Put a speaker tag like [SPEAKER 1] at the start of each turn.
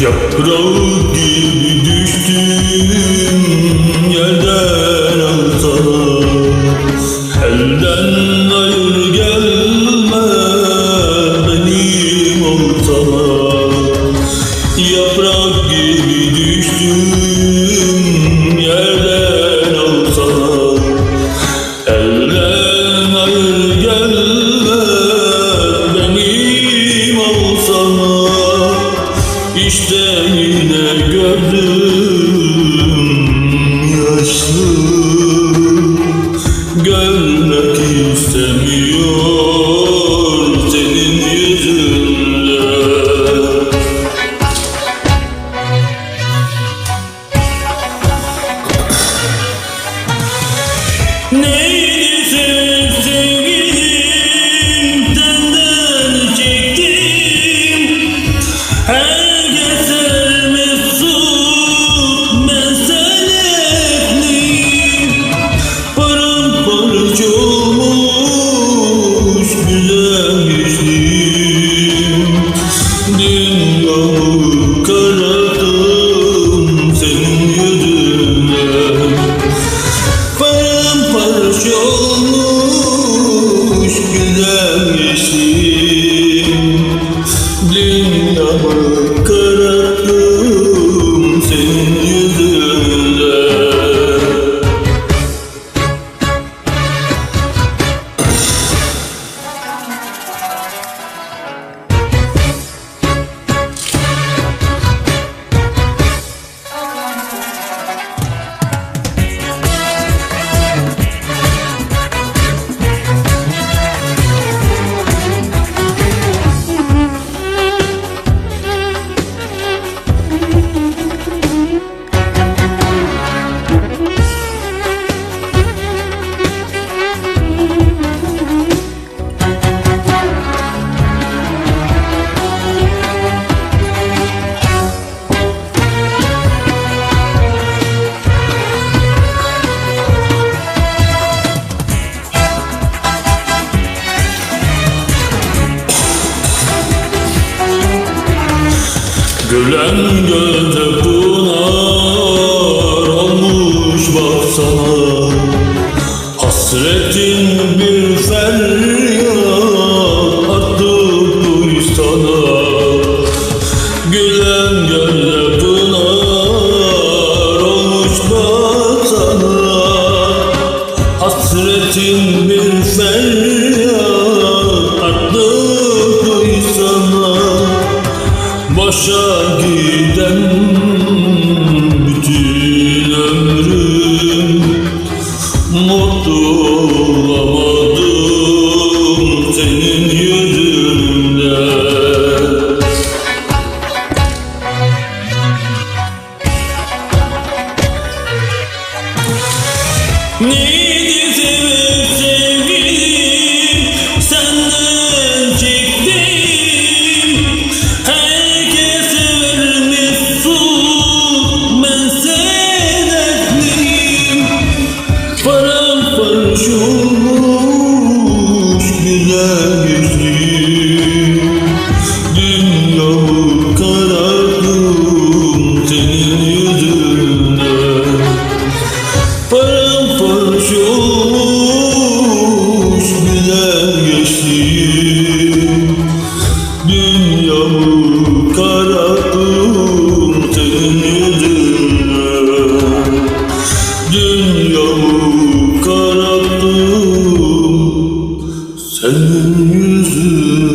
[SPEAKER 1] Yaprağı gibi düştüm Resul 你都不肯。Gürlen gölde pınar olmuş baksana Hasretin bir feryat artık duy sana Gülen gölde pınar olmuş baksana Hasretin bir feryat artık duy sana Boşa is in good.